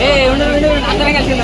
ఏ ఉండదు అందరం కలిసి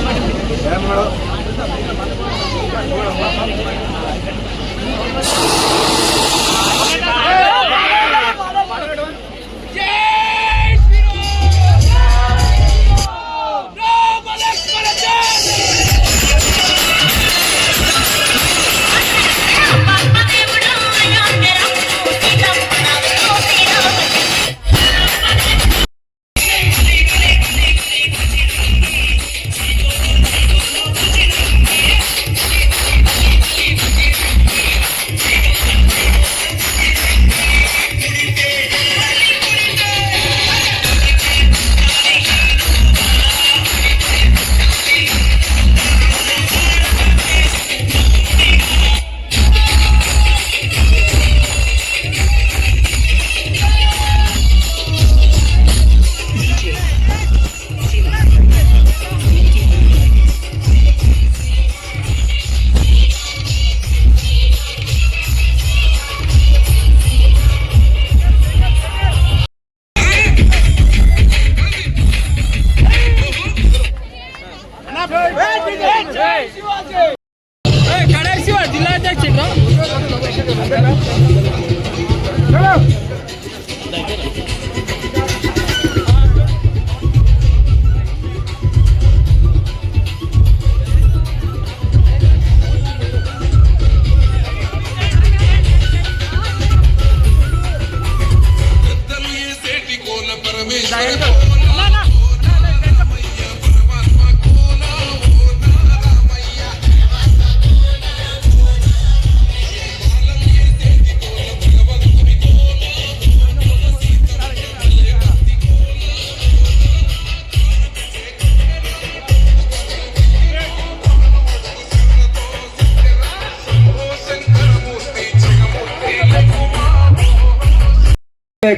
జిల్లాధ్యక్షుడు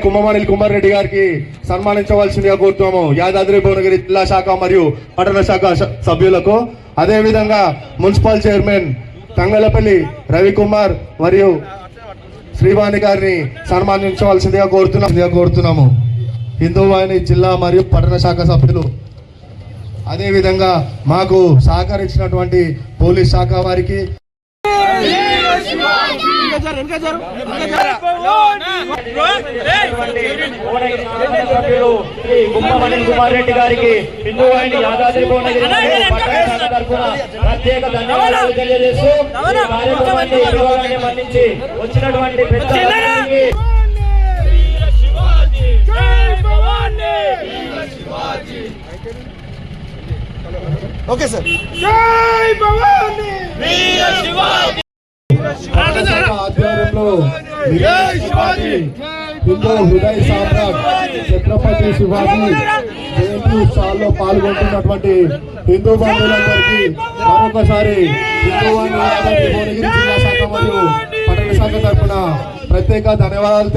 కుమ్మమణి కుమార్ రెడ్డి గారికి సన్మానించవలసిందిగా కోరుతున్నాము. యాదాద్రి భువనగిరి జిల్లా శాఖ మరియు పట్టణ శాఖ సభ్యులకు. అదేవిధంగా మున్సిపల్ చైర్మన్ తంగలపల్లి రవికుమార్ మరియు శ్రీవాణి గారిని సన్మానించవలసిందిగా కోరుతున్నాం కోరుతున్నాము. హిందూవాణి జిల్లా మరియు పట్టణ శాఖ సభ్యులు. అదేవిధంగా మాకు సహకరించినటువంటి పోలీస్ శాఖ వారికి. సభ్యులు శ్రీ గుమ్మమణి కుమార్ రెడ్డి గారికి హిందూ యాదాద్రి ప్రత్యేక ధన్యవాదాలు తెలియజేస్తూ కార్యక్రమాన్ని మన్నించి వచ్చినటువంటి ఆధ్వర్యంలో శివాజీ! హిందూ హృదయ సామ్రాట్ ఛత్రపతి శివాజీ జయంతి ఉత్సవాల్లో పాల్గొంటున్నటువంటి హిందూ బంధువులందరికీ మరొకసారి హిందూ జిల్లా శాఖ మరియు పట్టణ శాఖ తరఫున ప్రత్యేక ధన్యవాదాలు